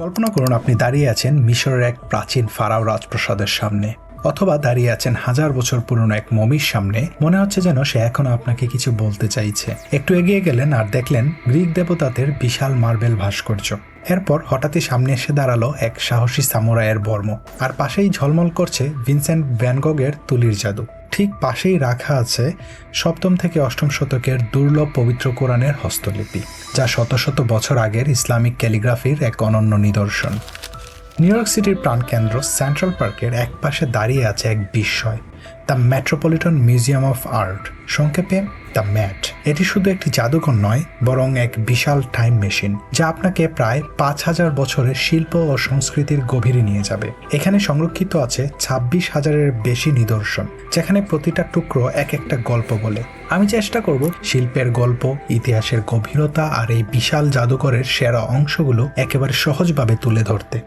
কল্পনা করুন আপনি দাঁড়িয়ে আছেন মিশরের এক প্রাচীন ফারাও রাজপ্রাসাদের সামনে, অথবা দাঁড়িয়ে আছেন হাজার বছর পুরনো এক মমির সামনে। মনে হচ্ছে যেন সে এখনও আপনাকে কিছু বলতে চাইছে। একটু এগিয়ে গেলেন আর দেখলেন গ্রিক দেবতাদের বিশাল মার্বেল ভাস্কর্য। এরপর হঠাৎই সামনে এসে দাঁড়াল এক সাহসী সামুরাইয়ের বর্ম। আর পাশেই ঝলমল করছে ভিনসেন্ট ভ্যানগগের তুলির জাদু। ঠিক পাশেই রাখা আছে সপ্তম থেকে অষ্টম শতকের দুর্লভ পবিত্র কোরআনের হস্তলিপি, যা শত শত বছর আগের ইসলামিক ক্যালিগ্রাফির এক অনন্য নিদর্শন। নিউ ইয়র্ক সিটির প্রাণকেন্দ্র সেন্ট্রাল পার্কের এক পাশে দাঁড়িয়ে আছে এক বিস্ময়, the Metropolitan Museum of Art, সংক্ষেপে দ্য ম্যাট। এটি শুধু একটি জাদুঘর নয়, বরং এক বিশাল টাইম মেশিন যা আপনাকে প্রায় পাঁচ হাজার বছরের শিল্প ও সংস্কৃতির গভীরে নিয়ে যাবে। এখানে সংরক্ষিত আছে ছাব্বিশ হাজারের বেশি নিদর্শন, যেখানে প্রতিটা টুকরো এক একটা গল্প বলে। আমি চেষ্টা করব শিল্পের গল্প, ইতিহাসের গভীরতা আর এই বিশাল জাদুঘরের সেরা অংশগুলো একেবারে সহজভাবে তুলে ধরতে।